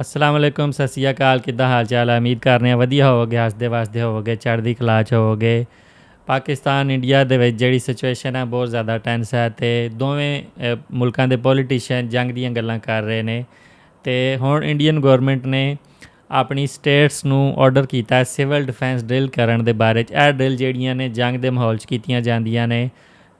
ਅਸਲਾਮ ਵਾਲੇਕੁਮ ਸਤਿ ਸ਼੍ਰੀ ਅਕਾਲ। ਕਿੱਦਾਂ ਹਾਲ ਚਾਲ ਹੈ ਉਮੀਦ ਕਰ ਰਹੇ ਹਾਂ ਵਧੀਆ ਹੋਵੋਗੇ ਹੱਸਦੇ ਵਸਦੇ ਹੋਵੋਗੇ ਚੜ੍ਹਦੀ ਕਲਾ 'ਚ ਹੋਵੋਗੇ। ਪਾਕਿਸਤਾਨ ਇੰਡੀਆ ਦੇ ਵਿੱਚ ਜਿਹੜੀ ਸਿਚੁਏਸ਼ਨ ਹੈ ਬਹੁਤ ਜ਼ਿਆਦਾ ਟੈਂਸ ਹੈ ਤੇ ਦੋਵੇਂ ਅ, ਮੁਲਕਾਂ ਦੇ ਪੋਲੀਟੀਸ਼ੀਅਨ ਜੰਗ ਦੀਆਂ ਗੱਲਾਂ ਕਰ ਰਹੇ ਨੇ। ਤੇ ਹੁਣ ਇੰਡੀਅਨ ਗਵਰਨਮੈਂਟ ਨੇ ਆਪਣੀ ਸਟੇਟਸ ਨੂੰ ਆਰਡਰ ਕੀਤਾ ਹੈ ਸਿਵਲ ਡਿਫੈਂਸ ਡਰਿਲ ਕਰਨ ਦੇ ਬਾਰੇ 'ਚ। ਇਹ ਡਰਿਲ ਜਿਹੜੀਆਂ ਨੇ ਜੰਗ ਦੇ ਮਾਹੌਲ 'ਚ ਕੀਤੀਆਂ ਜਾਂਦੀਆਂ ਨੇ।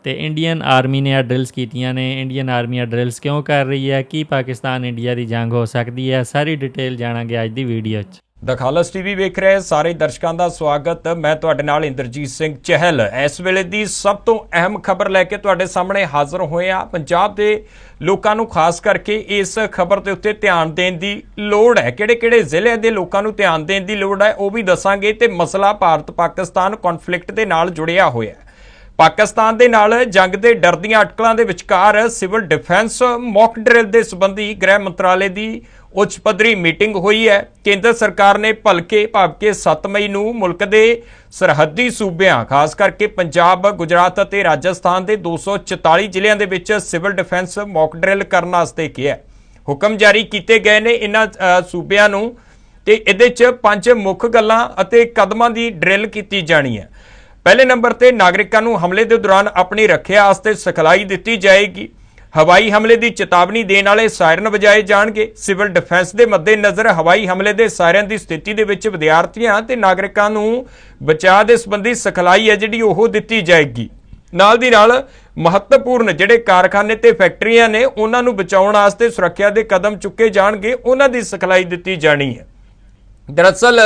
ਤੇ ਇੰਡੀਅਨ ਆਰਮੀ ਨੇ ਇਹ ਡਰਿਲਸ ਕੀਤੀਆਂ ਨੇ। ਇੰਡੀਅਨ ਆਰਮੀ ਇਹ ਡਰਿਲਸ ਕਿਉਂ ਕਰ ਰਹੀ ਹੈ? ਕੀ ਪਾਕਿਸਤਾਨ ਇੰਡੀਆ ਦੀ ਜੰਗ ਹੋ ਸਕਦੀ ਹੈ? ਸਾਰੀ ਡਿਟੇਲ ਜਾਣਾਂਗੇ ਅੱਜ ਦੀ ਵੀਡੀਓ 'ਚ। ਦਖਾਲਸ ਟੀਵੀ ਵੇਖ ਰਹੇ ਸਾਰੇ ਦਰਸ਼ਕਾਂ ਦਾ ਸਵਾਗਤ। ਮੈਂ ਤੁਹਾਡੇ ਨਾਲ ਇੰਦਰਜੀਤ ਸਿੰਘ ਚਹਿਲ। ਇਸ ਵੇਲੇ ਦੀ ਸਭ ਤੋਂ ਅਹਿਮ ਖਬਰ ਲੈ ਕੇ ਤੁਹਾਡੇ ਸਾਹਮਣੇ ਹਾਜ਼ਰ ਹੋਏ ਆ ਪੰਜਾਬ ਦੇ ਲੋਕਾਂ ਨੂੰ ਖਾਸ ਕਰਕੇ ਇਸ ਖਬਰ ਦੇ ਉੱਤੇ ਧਿਆਨ ਦੇਣ ਦੀ ਲੋੜ ਹੈ। ਕਿਹੜੇ-ਕਿਹੜੇ ਜ਼ਿਲ੍ਹੇ ਦੇ ਲੋਕਾਂ ਨੂੰ ਧਿਆਨ ਦੇਣ ਦੀ ਲੋੜ ਹੈ ਉਹ ਵੀ ਦੱਸਾਂਗੇ ਤੇ ਮਸਲਾ ਭਾਰਤ ਪਾਕਿਸਤਾਨ ਕਨਫਲਿਕਟ ਦੇ ਨਾਲ ਜੁੜਿਆ ਹੋਇਆ ਹੈ। ਪਾਕਿਸਤਾਨ ਦੇ ਨਾਲ ਜੰਗ ਦੇ ਡਰ ਦੀਆਂ ਅਟਕਲਾਂ ਦੇ ਵਿਚਕਾਰ ਸਿਵਲ ਡਿਫੈਂਸ ਮੌਕ ਡਰਿਲ ਦੇ ਸੰਬੰਧੀ ਗ੍ਰਹਿ ਮੰਤਰਾਲੇ ਦੀ ਉੱਚ ਪੱਧਰੀ ਮੀਟਿੰਗ ਹੋਈ ਹੈ। ਕੇਂਦਰ ਸਰਕਾਰ ਨੇ ਭਲਕੇ ਭਾਵਕੇ 7 ਮਈ ਨੂੰ ਮੁਲਕ ਦੇ ਸਰਹੱਦੀ ਸੂਬਿਆਂ, ਖਾਸ ਕਰਕੇ ਪੰਜਾਬ, ਗੁਜਰਾਤ ਅਤੇ ਰਾਜਸਥਾਨ ਦੇ 244 ਜ਼ਿਲ੍ਹਿਆਂ ਦੇ ਵਿੱਚ ਸਿਵਲ ਡਿਫੈਂਸ ਮੌਕ ਡਰਿਲ ਕਰਨ ਵਾਸਤੇ ਕਿਹਾ ਹੁਕਮ ਜਾਰੀ ਕੀਤੇ ਗਏ ਨੇ ਇਹਨਾਂ ਸੂਬਿਆਂ ਨੂੰ ਤੇ ਇਹਦੇ 'ਚ ਪੰਜ ਮੁੱਖ ਗੱਲਾਂ ਅਤੇ ਕਦਮਾਂ ਦੀ ਡਰਿਲ ਕੀਤੀ ਜਾਣੀ ਹੈ। ਪਹਿਲੇ ਨੰਬਰ ਤੇ ਨਾਗਰਿਕਾਂ ਨੂੰ ਹਮਲੇ ਦੇ ਦੌਰਾਨ ਆਪਣੀ ਰੱਖਿਆ ਵਾਸਤੇ ਸਿਖਲਾਈ ਦਿੱਤੀ ਜਾਏਗੀ। ਹਵਾਈ ਹਮਲੇ ਦੀ ਚੇਤਾਵਨੀ ਦੇਣ ਵਾਲੇ ਸਾਇਰਨ ਵਜਾਏ ਜਾਣਗੇ। ਸਿਵਲ ਡਿਫੈਂਸ ਦੇ ਮੱਦੇਨਜ਼ਰ ਹਵਾਈ ਹਮਲੇ ਦੇ ਸਾਇਰਨ ਦੀ ਸਥਿਤੀ ਦੇ ਵਿੱਚ ਵਿਦਿਆਰਥੀਆਂ ਤੇ ਨਾਗਰਿਕਾਂ ਨੂੰ ਬਚਾਅ ਦੇ ਸੰਬੰਧੀ ਸਿਖਲਾਈ ਹੈ ਜਿਹੜੀ ਉਹ ਦਿੱਤੀ ਜਾਏਗੀ। ਨਾਲ ਦੀ ਨਾਲ ਮਹੱਤਵਪੂਰਨ ਜਿਹੜੇ ਕਾਰਖਾਨੇ ਤੇ ਫੈਕਟਰੀਆਂ ਨੇ ਉਹਨਾਂ ਨੂੰ ਬਚਾਉਣ ਵਾਸਤੇ ਸੁਰੱਖਿਆ ਦੇ ਕਦਮ ਚੁੱਕੇ ਜਾਣਗੇ। ਉਹਨਾਂ ਦੀ ਸਿਖਲਾਈ ਦਿੱਤੀ ਜਾਣੀ ਹੈ। ਦਰਅਸਲ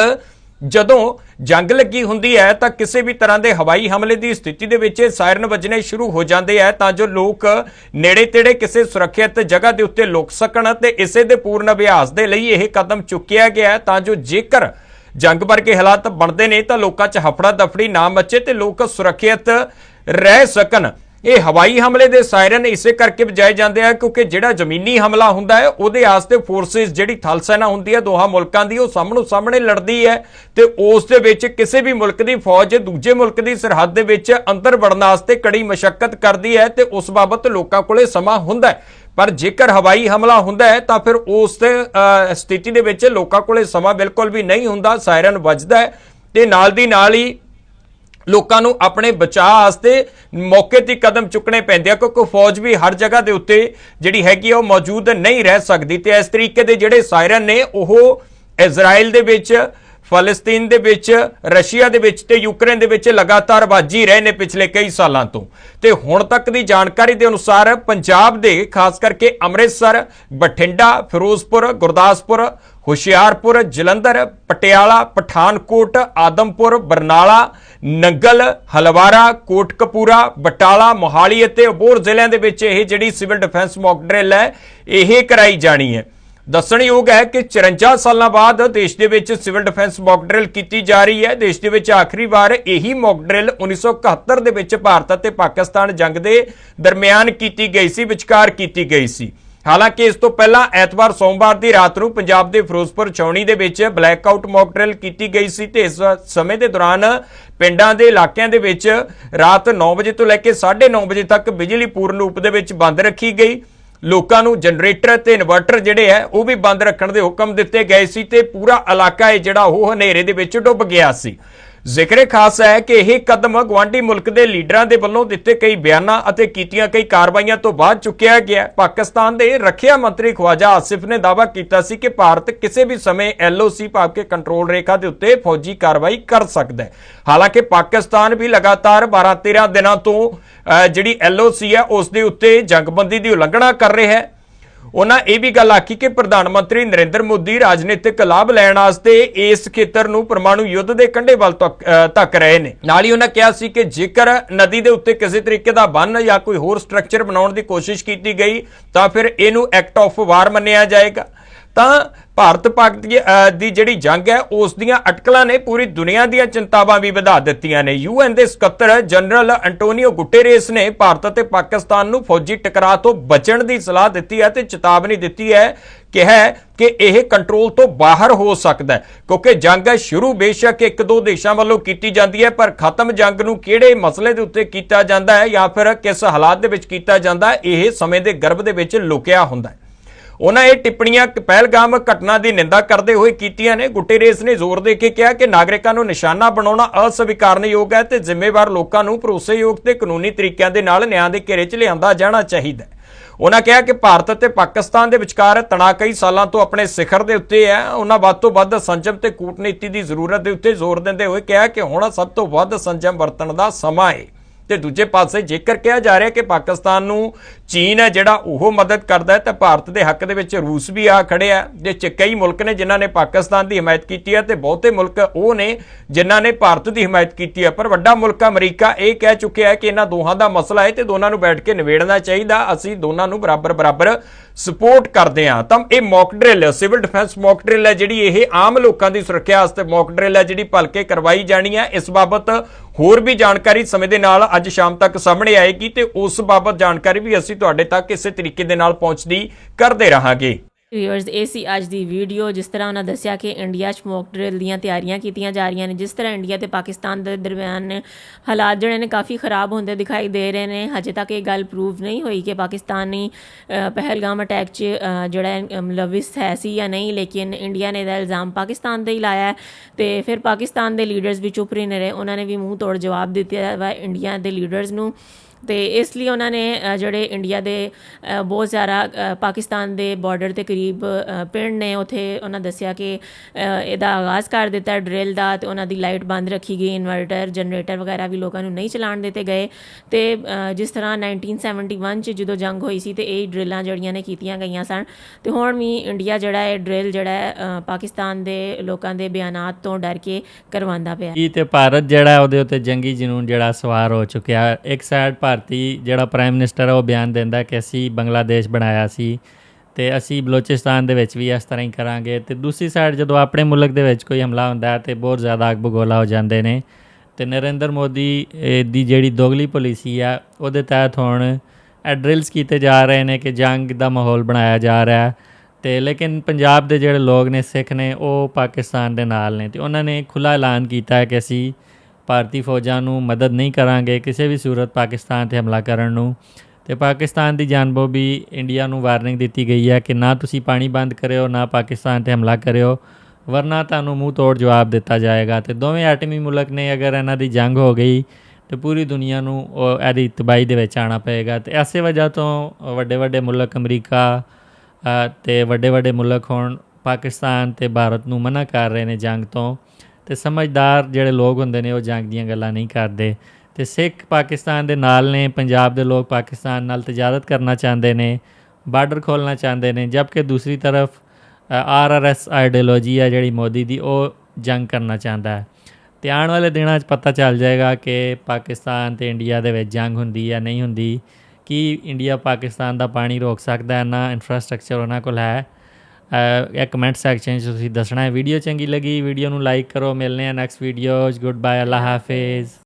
ਜਦੋਂ ਜੰਗ ਲੱਗੀ ਹੁੰਦੀ ਹੈ ਤਾਂ ਕਿਸੇ ਵੀ ਤਰ੍ਹਾਂ ਦੇ ਹਵਾਈ ਹਮਲੇ ਦੀ ਸਥਿਤੀ ਦੇ ਵਿੱਚ ਇਹ ਸਾਇਰਨ ਵੱਜਣੇ ਸ਼ੁਰੂ ਹੋ ਜਾਂਦੇ ਹੈ, ਤਾਂ ਜੋ ਲੋਕ ਨੇੜੇ-ਤੇੜੇ ਕਿਸੇ ਸੁਰੱਖਿਅਤ ਜਗ੍ਹਾ ਦੇ ਉੱਤੇ ਲੁਕ ਸਕਣ ਤੇ ਇਸੇ ਦੇ ਪੂਰਨ ਅਭਿਆਸ ਦੇ ਲਈ ਇਹ ਕਦਮ ਚੁੱਕਿਆ ਗਿਆ ਤਾਂ ਜੋ ਜੇਕਰ ਜੰਗ ਵਰਗੇ ਹਾਲਾਤ ਬਣਦੇ ਨੇ ਤਾਂ ਲੋਕਾਂ 'ਚ ਹਫੜਾ ਦਫੜੀ ਨਾ ਮੱਚੇ ਤੇ ਲੋਕ ਸੁਰੱਖਿਅਤ ਰਹਿ ਸਕਣ। ਇਹ ਹਵਾਈ ਹਮਲੇ ਦੇ ਸਾਇਰਨ ਇਸੇ ਕਰਕੇ ਵਜਾਏ ਜਾਂਦੇ ਆ ਕਿਉਂਕਿ ਜਿਹੜਾ ਜ਼ਮੀਨੀ ਹਮਲਾ ਹੁੰਦਾ ਹੈ, ਉਹਦੇ ਆਸਤੇ ਫੋਰਸਿਸ ਜਿਹੜੀ ਥਲ ਸੈਨਾ ਹੁੰਦੀ ਹੈ, ਦੋਹਾਂ ਮੁਲਕਾਂ ਦੀ, ਉਹ ਸਾਹਮਣੋ ਸਾਹਮਣੇ ਲੜਦੀ ਹੈ ਤੇ ਉਸ ਦੇ ਵਿੱਚ ਕਿਸੇ ਵੀ ਮੁਲਕ ਦੀ ਫੌਜ, ਦੂਜੇ ਮੁਲਕ ਦੀ ਸਰਹੱਦ ਦੇ ਵਿੱਚ ਅੰਦਰ ਵੜਨ ਵਾਸਤੇ ਕੜੀ ਮਸ਼ੱਕਤ ਕਰਦੀ ਹੈ ਤੇ ਉਸ ਬਾਬਤ ਲੋਕਾਂ ਕੋਲੇ ਸਮਾਂ ਹੁੰਦਾ ਹੈ। ਪਰ ਜੇਕਰ ਹਵਾਈ ਹਮਲਾ ਹੁੰਦਾ ਹੈ, ਤਾਂ ਫਿਰ ਉਸ ਸਥਿਤੀ ਦੇ ਵਿੱਚ ਲੋਕਾਂ ਕੋਲੇ ਸਮਾਂ ਬਿਲਕੁਲ ਵੀ ਨਹੀਂ ਹੁੰਦਾ, ਸਾਇਰਨ ਵੱਜਦਾ ਹੈ ਤੇ ਨਾਲ ਦੀ ਨਾਲ ਹੀ ਲੋਕਾਂ ਨੂੰ ਆਪਣੇ ਬਚਾਅ ਵਾਸਤੇ ਮੌਕੇ ਤੇ ਕਦਮ ਚੁੱਕਣੇ ਪੈਂਦੇ ਆ, ਕਿਉਂਕਿ ਫੌਜ ਵੀ ਹਰ ਜਗ੍ਹਾ ਦੇ ਉੱਤੇ ਜਿਹੜੀ ਹੈਗੀ ਆ, ਉਹ ਮੌਜੂਦ ਨਹੀਂ ਰਹਿ ਸਕਦੀ। ਤੇ ਇਸ ਤਰੀਕੇ ਦੇ ਜਿਹੜੇ ਸਾਇਰਨ ਨੇ, ਉਹ ਇਜ਼ਰਾਈਲ ਦੇ ਵਿੱਚ, ਫਲਸਤੀਨ ਦੇ ਵਿੱਚ, ਰਸ਼ੀਆ ਦੇ ਵਿੱਚ ਤੇ ਯੂਕਰੇਨ ਦੇ ਵਿੱਚ ਲਗਾਤਾਰ ਵਾਜੀ ਰਹੇ ਨੇ ਪਿਛਲੇ ਕਈ ਸਾਲਾਂ ਤੋਂ। ਤੇ ਹੁਣ ਤੱਕ ਦੀ ਜਾਣਕਾਰੀ ਦੇ ਅਨੁਸਾਰ ਪੰਜਾਬ ਦੇ, ਖਾਸ ਕਰਕੇ ਅੰਮ੍ਰਿਤਸਰ, ਬਠਿੰਡਾ, ਫਿਰੋਜ਼ਪੁਰ, ਗੁਰਦਾਸਪੁਰ, ਹੁਸ਼ਿਆਰਪੁਰ, ਜਲੰਧਰ, ਪਟਿਆਲਾ, ਪਠਾਨਕੋਟ, ਆਦਮਪੁਰ, ਬਰਨਾਲਾ ਨੰਗਲ, ਹਲਵਾਰਾ, ਕੋਟਕਪੂਰਾ, ਬਟਾਲਾ, ਮੋਹਾਲੀ ਅਤੇ ਅਬੋਰ ਜ਼ਿਲ੍ਹਿਆਂ ਦੇ ਵਿੱਚ ਇਹ ਜਿਹੜੀ ਸਿਵਲ ਡਿਫੈਂਸ ਮੌਕ ਡਰਿਲ ਹੈ, ਇਹ ਕਰਾਈ ਜਾਣੀ ਹੈ। ਦੱਸਣਯੋਗ ਹੈ ਕਿ 54 ਸਾਲਾਂ ਬਾਅਦ ਦੇਸ਼ ਦੇ ਵਿੱਚ ਸਿਵਲ ਡਿਫੈਂਸ ਮੌਕ ਡਰਿਲ ਕੀਤੀ ਜਾ ਰਹੀ ਹੈ। ਦੇਸ਼ ਦੇ ਵਿੱਚ ਆਖਰੀ ਵਾਰ ਇਹੀ ਮੌਕ ਡਰਿਲ 1971 ਦੇ ਵਿੱਚ ਭਾਰਤ ਅਤੇ ਪਾਕਿਸਤਾਨ ਜੰਗ ਦੇ ਦਰਮਿਆਨ ਕੀਤੀ ਗਈ ਸੀ, ਵਿਚਕਾਰ ਕੀਤੀ ਗਈ ਸੀ। ਹਾਲਾਂਕਿ ਇਸ ਤੋਂ ਪਹਿਲਾਂ ਐਤਵਾਰ ਸੋਮਵਾਰ ਦੀ ਰਾਤ ਨੂੰ ਪੰਜਾਬ ਦੇ ਫਿਰੋਜ਼ਪੁਰ ਚੌਣੀ ਦੇ ਵਿੱਚ ਬਲੈਕਆਊਟ ਮੌਕ ਡਰਿਲ ਕੀਤੀ ਗਈ ਸੀ ਤੇ ਇਸ ਸਮੇਂ ਦੇ ਦੌਰਾਨ ਪਿੰਡਾਂ ਦੇ ਇਲਾਕਿਆਂ ਦੇ ਵਿੱਚ ਰਾਤ 9 ਵਜੇ ਤੋਂ ਲੈ ਕੇ 9:30 ਵਜੇ ਤੱਕ ਬਿਜਲੀ ਪੂਰਨ ਰੂਪ ਦੇ ਵਿੱਚ ਬੰਦ ਰੱਖੀ ਗਈ। ਲੋਕਾਂ ਨੂੰ ਜਨਰੇਟਰ ਤੇ ਇਨਵਰਟਰ ਜਿਹੜੇ ਹੈ, ਉਹ ਵੀ ਬੰਦ ਰੱਖਣ ਦੇ ਹੁਕਮ ਦਿੱਤੇ ਗਏ ਸੀ ਤੇ ਪੂਰਾ ਇਲਾਕਾ ਹੈ ਜਿਹੜਾ ਉਹ ਹਨੇਰੇ ਦੇ ਵਿੱਚ ਡੁੱਬ ਗਿਆ ਸੀ। ਜ਼ਿਕਰੇ ਖਾਸ ਹੈ ਕਿ ਇਹ ਕਦਮ ਗਵਾਂਢੀ ਮੁਲਕ ਦੇ ਲੀਡਰਾਂ ਦੇ ਵੱਲੋਂ ਦਿੱਤੇ ਕਈ ਬਿਆਨਾਂ ਅਤੇ ਕੀਤੀਆਂ ਕਈ ਕਾਰਵਾਈਆਂ ਤੋਂ ਬਾਅਦ ਚੁੱਕਿਆ ਗਿਆ। ਪਾਕਿਸਤਾਨ ਦੇ ਰੱਖਿਆ ਮੰਤਰੀ ਖਵਾਜਾ ਆਸਿਫ ਨੇ ਦਾਅਵਾ ਕੀਤਾ ਸੀ ਕਿ ਭਾਰਤ ਕਿਸੇ ਵੀ ਸਮੇਂ ਐਲਓਸੀ ਭਾਵ ਕੇ ਕੰਟਰੋਲ ਰੇਖਾ ਦੇ ਉੱਤੇ ਫੌਜੀ ਕਾਰਵਾਈ ਕਰ ਸਕਦਾ ਹੈ। ਹਾਲਾਂਕਿ ਪਾਕਿਸਤਾਨ ਵੀ ਲਗਾਤਾਰ 12-13 ਦਿਨਾਂ ਤੋਂ ਅਹ, ਜਿਹੜੀ ਐਲਓਸੀ ਹੈ ਉਸ ਦੇ ਉੱਤੇ ਜੰਗਬੰਦੀ ਦੀ ਉਲੰਘਣਾ ਕਰ ਰਿਹਾ ਹੈ। ਉਹਨਾਂ ਇਹ ਵੀ ਗੱਲ ਆਖੀ ਕਿ ਪ੍ਰਧਾਨ ਮੰਤਰੀ ਨਰਿੰਦਰ ਮੋਦੀ ਰਾਜਨੀਤਿਕ ਲਾਭ ਲੈਣ ਵਾਸਤੇ ਇਸ ਖੇਤਰ ਨੂੰ ਪਰਮਾਣੂ ਯੁੱਧ ਦੇ ਕੰਢੇ ਵੱਲ ਤੱਕ ਰਹੇ ਨੇ। ਨਾਲ ਹੀ ਉਹਨਾਂ ਕਿਹਾ ਸੀ ਕਿ ਜੇਕਰ ਨਦੀ ਦੇ ਉੱਤੇ ਕਿਸੇ ਤਰੀਕੇ ਦਾ ਬੰਨ ਜਾਂ ਕੋਈ ਹੋਰ ਸਟਰਕਚਰ ਬਣਾਉਣ ਦੀ ਕੋਸ਼ਿਸ਼ ਕੀਤੀ ਗਈ, ਤਾਂ ਫਿਰ ਇਹਨੂੰ ਐਕਟ ਆਫ ਵਾਰ ਮੰਨਿਆ ਜਾਏਗਾ। ਤਾਂ ਭਾਰਤ ਪਾਕ ਦੀ ਜਿਹੜੀ ਜੰਗ ਹੈ, ਉਸ ਦੀਆਂ ਅਟਕਲਾਂ ਨੇ ਪੂਰੀ ਦੁਨੀਆ ਦੀਆਂ ਚਿੰਤਾਵਾਂ ਵੀ ਵਧਾ ਦਿੱਤੀਆਂ ਨੇ। ਯੂਐਨ ਦੇ ਸਕੱਤਰ ਜਨਰਲ ਅੰਟੋਨੀਓ ਗੁਟੇਰੇਸ ਨੇ ਭਾਰਤ ਅਤੇ ਪਾਕਿਸਤਾਨ ਨੂੰ ਫੌਜੀ ਟਕਰਾਅ ਤੋਂ ਬਚਣ ਦੀ ਸਲਾਹ ਦਿੱਤੀ ਹੈ ਤੇ ਚੇਤਾਵਨੀ ਦਿੱਤੀ ਹੈ, ਕਿਹਾ ਕਿ ਇਹ ਕੰਟਰੋਲ ਤੋਂ ਬਾਹਰ ਹੋ ਸਕਦਾ ਹੈ, ਕਿਉਂਕਿ ਜੰਗ ਸ਼ੁਰੂ ਬੇਸ਼ੱਕ ਇੱਕ ਦੋ ਦੇਸ਼ਾਂ ਵੱਲੋਂ ਕੀਤੀ ਜਾਂਦੀ ਹੈ, ਪਰ ਖਤਮ ਜੰਗ ਨੂੰ ਕਿਹੜੇ ਮਸਲੇ ਦੇ ਉੱਤੇ ਕੀਤਾ ਜਾਂਦਾ ਹੈ ਜਾਂ ਫਿਰ ਕਿਸ ਹਾਲਾਤ ਦੇ ਵਿੱਚ ਕੀਤਾ ਜਾਂਦਾ ਇਹ ਸਮੇਂ ਦੇ ਗਰਭ ਦੇ ਵਿੱਚ ਲੁਕਿਆ ਹੁੰਦਾ ਹੈ। ਉਹਨਾਂ ਇਹ ਟਿੱਪਣੀਆਂ, ਪਹਿਲਗਾਮ ਘਟਨਾ ਦੀ ਨਿੰਦਾ ਕਰਦੇ ਹੋਏ ਕੀਤੀਆਂ ਨੇ। ਗੁਟੇਰੇਸ ਨੇ ਜ਼ੋਰ ਦੇ ਕੇ ਕਿਹਾ ਕਿ ਨਾਗਰਿਕਾਂ ਨੂੰ ਨਿਸ਼ਾਨਾ ਬਣਾਉਣਾ ਅਸਵੀਕਾਰਨਯੋਗ ਹੈ ਤੇ ਜ਼ਿੰਮੇਵਾਰ ਲੋਕਾਂ ਨੂੰ ਭਰੋਸੇਯੋਗ ਤੇ ਕਾਨੂੰਨੀ ਤਰੀਕਿਆਂ ਦੇ ਨਾਲ ਨਿਆਂ ਦੇ ਘੇਰੇ 'ਚ ਲਿਆਂਦਾ ਜਾਣਾ ਚਾਹੀਦਾ ਹੈ। ਉਹਨਾਂ ਕਿਹਾ ਕਿ ਭਾਰਤ ਅਤੇ ਪਾਕਿਸਤਾਨ ਦੇ ਵਿਚਕਾਰ ਤਣਾਅ ਕਈ ਸਾਲਾਂ ਤੋਂ ਆਪਣੇ ਸਿਖਰ ਦੇ ਉੱਤੇ ਹੈ। ਉਹਨਾਂ ਵੱਧ ਤੋਂ ਵੱਧ ਸੰਜਮ ਤੇ ਕੂਟਨੀਤੀ ਦੀ ਜ਼ਰੂਰਤ ਦੇ ਉੱਤੇ ਜ਼ੋਰ ਦਿੰਦੇ ਹੋਏ ਕਿਹਾ ਕਿ ਹੁਣ ਸਭ ਤੋਂ ਵੱਧ ਸੰਜਮ ਵਰਤਣ ਦਾ ਸਮਾਂ ਹੈ। ਤੇ ਦੂਜੇ ਪਾਸੇ ਜੇਕਰ ਕਿਹਾ ਜਾ ਰਿਹਾ ਕਿ ਪਾਕਿਸਤਾਨ ਨੂੰ ਚੀਨ ਹੈ ਜਿਹੜਾ ਉਹ ਮਦਦ ਕਰਦਾ ਹੈ ਤਾਂ ਭਾਰਤ ਦੇ ਹੱਕ ਦੇ ਵਿੱਚ ਰੂਸ ਵੀ ਆ ਖੜਿਆ ਹੈ ਜੇ ਚ ਕਈ ਮੁਲਕ ਨੇ ਜਿਨ੍ਹਾਂ ਨੇ ਪਾਕਿਸਤਾਨ ਦੀ ਹਮਾਇਤ ਕੀਤੀ ਹੈ ਤੇ ਬਹੁਤੇ ਮੁਲਕ ਉਹ ਨੇ ਜਿਨ੍ਹਾਂ ਨੇ ਭਾਰਤ ਦੀ ਹਮਾਇਤ ਕੀਤੀ ਹੈ। ਪਰ ਵੱਡਾ ਮੁਲਕ ਅਮਰੀਕਾ ਇਹ ਕਹਿ ਚੁੱਕਿਆ ਹੈ ਕਿ ਇਹਨਾਂ ਦੋਹਾਂ ਦਾ ਮਸਲਾ ਹੈ ਤੇ ਦੋਨਾਂ ਨੂੰ ਬੈਠ ਕੇ ਨਿਬੇੜਨਾ ਚਾਹੀਦਾ। ਅਸੀਂ ਦੋਨਾਂ ਨੂੰ ਬਰਾਬਰ ਬਰਾਬਰ ਸਪੋਰਟ ਕਰਦੇ ਹਾਂ। ਤਾਂ ਇਹ mock drill civil defence mock drill ਹੈ ਜਿਹੜੀ ਇਹ ਆਮ ਲੋਕਾਂ ਦੀ ਸੁਰੱਖਿਆ ਵਾਸਤੇ ਮੌਕ ਡਰਿਲ ਹੈ ਜਿਹੜੀ ਭਲਕੇ ਕਰਵਾਈ ਜਾਣੀ ਹੈ। ਇਸ ਬਾਬਤ ਹੋਰ ਵੀ ਜਾਣਕਾਰੀ ਸਮੇਂ ਦੇ ਨਾਲ ਅੱਜ ਸ਼ਾਮ ਤੱਕ ਸਾਹਮਣੇ ਆਏਗੀ ਤੇ ਉਸ ਬਾਬਤ ਜਾਣਕਾਰੀ ਵੀ ਅਸੀਂ ਤੁਹਾਡੇ ਤੱਕ ਇਸੇ ਤਰੀਕੇ ਦੇ ਨਾਲ ਪਹੁੰਚਦੀ ਕਰਦੇ ਰਹਾਂਗੇ। ਵੀਅਰਸ ਇਹ ਸੀ ਅੱਜ ਦੀ ਵੀਡੀਓ ਜਿਸ ਤਰ੍ਹਾਂ ਉਹਨਾਂ ਦੱਸਿਆ ਕਿ ਇੰਡੀਆ 'ਚ ਮੌਕ ਡਰਿਲ ਦੀਆਂ ਤਿਆਰੀਆਂ ਕੀਤੀਆਂ ਜਾ ਰਹੀਆਂ ਨੇ ਜਿਸ ਤਰ੍ਹਾਂ ਇੰਡੀਆ ਤੇ ਪਾਕਿਸਤਾਨ ਦੇ ਦਰਮਿਆਨ ਹਾਲਾਤ ਜਿਹੜੇ ਨੇ ਕਾਫੀ ਖਰਾਬ ਹੁੰਦੇ ਦਿਖਾਈ ਦੇ ਰਹੇ ਨੇ। ਹਜੇ ਤੱਕ ਇਹ ਗੱਲ ਪ੍ਰੂਵ ਨਹੀਂ ਹੋਈ ਕਿ ਪਾਕਿਸਤਾਨੀ ਪਹਿਲਗਾਮ ਅਟੈਕ 'ਚ ਜਿਹੜਾ ਹੈ, ਮੁਲਵਿਸ ਹੈ ਸੀ ਜਾਂ ਨਹੀਂ ਲੇਕਿਨ ਇੰਡੀਆ ਨੇ ਇਹਦਾ ਇਲਜ਼ਾਮ ਪਾਕਿਸਤਾਨ ਤੇ ਹੀ ਲਾਇਆ ਹੈ ਤੇ ਫਿਰ ਪਾਕਿਸਤਾਨ ਦੇ ਲੀਡਰਸ ਵੀ ਚੁੱਪ ਨਹੀਂ ਰਹੇ ਉਹਨਾਂ ਨੇ ਵੀ ਮੂੰਹ ਤੋੜ ਜਵਾਬ ਦਿੱਤਾ ਵਾ ਇੰਡੀਆ ਦੇ ਲੀਡਰਸ ਨੂੰ। ਤੇ ਇਸ ਲਈ ਉਹਨਾਂ ਨੇ ਜਿਹੜੇ ਇੰਡੀਆ ਦੇ ਬਹੁਤ ਜ਼ਿਆਦਾ ਪਾਕਿਸਤਾਨ ਦੇ ਬਾਰਡਰ ਦੇ ਕਰੀਬ ਪਿੰਡ ਨੇ, ਉਥੇ ਉਹਨਾਂ ਦੱਸਿਆ ਕਿ ਇਹਦਾ ਆਗਾਜ਼ ਕਰ ਦਿੱਤਾ ਡਰਿਲ ਦਾ ਤੇ ਉਹਨਾਂ ਦੀ ਲਾਈਟ ਬੰਦ ਰੱਖੀ ਗਈ ਇਨਵਰਟਰ ਜਨਰੇਟਰ ਵਗੈਰਾ ਵੀ ਲੋਕਾਂ ਨੂੰ ਨਹੀਂ ਚਲਾਉਣ ਦਿੱਤੇ ਗਏ ਤੇ ਜਿਸ ਤਰ੍ਹਾਂ 1971 ਚ ਜਦੋਂ ਜੰਗ ਹੋਈ ਸੀ ਤੇ ਇਹ ਡਰਿਲਾਂ ਜਿਹੜੀਆਂ ਨੇ ਕੀਤੀਆਂ ਗਈਆਂ ਸਨ ਤੇ ਹੁਣ ਵੀ ਇੰਡੀਆ ਜਿਹੜਾ ਹੈ ਡਰਿਲ ਜਿਹੜਾ ਹੈ ਪਾਕਿਸਤਾਨ ਦੇ ਲੋਕਾਂ ਦੇ ਬਿਆਨਾਤ ਤੋਂ ਡਰ ਕੇ ਕਰਵਾਉਂਦਾ ਪਿਆ। ਕੀ ਤੇ ਭਾਰਤ ਜਿਹੜਾ ਉਹਦੇ ਉੱਤੇ ਜੰਗੀ ਜਨੂਨ ਜਿਹੜਾ ਸਵਾਰ ਹੋ ਚੁੱਕਿਆ, ਇੱਕ ਸਾਈਡ ਭਾਰਤੀ ਜਿਹੜਾ ਪ੍ਰਾਈਮ ਮਿਨਿਸਟਰ ਹੈ ਉਹ ਬਿਆਨ ਦਿੰਦਾ ਕਿ ਅਸੀਂ ਬੰਗਲਾਦੇਸ਼ ਬਣਾਇਆ ਸੀ ਤੇ ਅਸੀਂ ਬਲੋਚਿਸਤਾਨ ਦੇ ਵਿੱਚ ਵੀ ਇਸ ਤਰ੍ਹਾਂ ਹੀ ਕਰਾਂਗੇ। ਤੇ ਦੂਸਰੀ ਸਾਈਡ ਜਦੋਂ ਆਪਣੇ ਮੁਲਕ ਦੇ ਵਿੱਚ ਕੋਈ ਹਮਲਾ ਹੁੰਦਾ ਹੈ ਤੇ ਬਹੁਤ ਜ਼ਿਆਦਾ ਅੱਗ ਬਗੋਲਾ ਹੋ ਜਾਂਦੇ ਨੇ। ਤੇ ਨਰਿੰਦਰ ਮੋਦੀ ਦੀ ਜਿਹੜੀ ਦੋਗਲੀ ਪਾਲਿਸੀ ਆ, ਉਹਦੇ ਤਹਿਤ ਹੁਣ ਐਡਰਿਲਸ ਕੀਤੇ ਜਾ ਰਹੇ ਨੇ ਕਿ ਜੰਗ ਦਾ ਮਾਹੌਲ ਬਣਾਇਆ ਜਾ ਰਿਹਾ। ਹੈ ਤੇ ਲੇਕਿਨ ਪੰਜਾਬ ਦੇ ਜਿਹੜੇ ਲੋਕ ਨੇ, ਸਿੱਖ ਨੇ, ਉਹ ਪਾਕਿਸਤਾਨ ਦੇ ਨਾਲ ਨੇ ਤੇ ਉਹਨਾਂ ਨੇ ਖੁੱਲਾ ਐਲਾਨ ਕੀਤਾ ਹੈ ਕਿ ਅਸੀਂ ਭਾਰਤੀ ਫੌਜਾਂ ਨੂੰ ਮਦਦ ਨਹੀਂ ਕਰਾਂਗੇ ਕਿਸੇ ਵੀ ਸੂਰਤ ਪਾਕਿਸਤਾਨ ਤੇ ਹਮਲਾ ਕਰਨ ਨੂੰ। ਤੇ ਪਾਕਿਸਤਾਨ ਦੀ ਜਾਨਬੋ ਵੀ ਇੰਡੀਆ ਨੂੰ ਵਾਰਨਿੰਗ ਦਿੱਤੀ ਗਈ ਹੈ ਕਿ ਨਾ ਤੁਸੀਂ ਪਾਣੀ ਬੰਦ ਕਰਿਓ ਨਾ ਪਾਕਿਸਤਾਨ ਤੇ ਹਮਲਾ ਕਰਿਓ ਵਰਨਾ ਤੁਹਾਨੂੰ ਮੂੰਹ ਤੋੜ ਜਵਾਬ ਦਿੱਤਾ ਜਾਏਗਾ। ਤੇ ਦੋਵੇਂ ਆਟਮੀ ਮੁਲਕ ਨੇ ਅਗਰ ਇਹਨਾਂ ਦੀ ਜੰਗ ਹੋ ਗਈ ਤੇ ਪੂਰੀ ਦੁਨੀਆ ਨੂੰ ਉਹ ਇਹਦੀ ਤਬਾਹੀ ਦੇ ਵਿੱਚ ਆਣਾ ਪਏਗਾ। ਤੇ ਐਸੇ ਵਜ੍ਹਾ ਤੋਂ ਵੱਡੇ ਵੱਡੇ ਮੁਲਕ ਅਮਰੀਕਾ ਅ, ਤੇ ਵੱਡੇ ਵੱਡੇ ਮੁਲਕ ਹੋਣ ਪਾਕਿਸਤਾਨ ਤੇ ਭਾਰਤ ਨੂੰ ਮਨਾ ਕਰ ਰਹੇ ਨੇ ਜੰਗ ਤੋਂ। ਤੇ ਸਮਝਦਾਰ ਜਿਹੜੇ ਲੋਕ ਹੁੰਦੇ ਨੇ, ਉਹ ਜੰਗ ਦੀਆਂ ਗੱਲਾਂ ਨਹੀਂ ਕਰਦੇ। ਤੇ ਸਿੱਖ ਪਾਕਿਸਤਾਨ ਦੇ ਨਾਲ ਨੇ, ਪੰਜਾਬ ਦੇ ਲੋਕ ਪਾਕਿਸਤਾਨ ਨਾਲ ਤਜਾਰਤ ਕਰਨਾ ਚਾਹੁੰਦੇ ਨੇ, ਬਾਰਡਰ ਖੋਲਣਾ ਚਾਹੁੰਦੇ ਨੇ, ਜਦਕਿ ਦੂਸਰੀ ਤਰਫ ਆਰਆਰਐਸ ਆਈਡੀਓਲੋਜੀ ਆ ਜਿਹੜੀ ਮੋਦੀ ਦੀ, ਉਹ ਜੰਗ ਕਰਨਾ ਚਾਹੁੰਦਾ ਹੈ। ਤੇ ਆਉਣ ਵਾਲੇ ਦਿਨਾਂ 'ਚ ਪਤਾ ਚੱਲ ਜਾਏਗਾ ਕਿ ਪਾਕਿਸਤਾਨ ਤੇ ਇੰਡੀਆ ਦੇ ਵਿੱਚ ਜੰਗ ਹੁੰਦੀ ਜਾਂ ਨਹੀਂ ਹੁੰਦੀ, ਕੀ ਇੰਡੀਆ ਪਾਕਿਸਤਾਨ ਦਾ ਪਾਣੀ ਰੋਕ ਸਕਦਾ ਹੈ, ਨਾ ਇਨਫਰਾਸਟ੍ਰਕਚਰ ਉਹਨਾਂ ਕੋਲ ਹੈ। ਇਹ ਕਮੈਂਟ ਸੈਕਸ਼ਨ 'ਚ ਤੁਸੀਂ ਦੱਸਣਾ ਹੈ। ਵੀਡੀਓ ਚੰਗੀ ਲੱਗੀ ਵੀਡੀਓ ਨੂੰ ਲਾਈਕ ਕਰੋ। ਮਿਲਨੇ ਆ ਨੈਕਸਟ ਵੀਡੀਓਜ਼ ਗੁੱਡ ਬਾਏ ਅੱਲਾ ਹਾਫਿਜ਼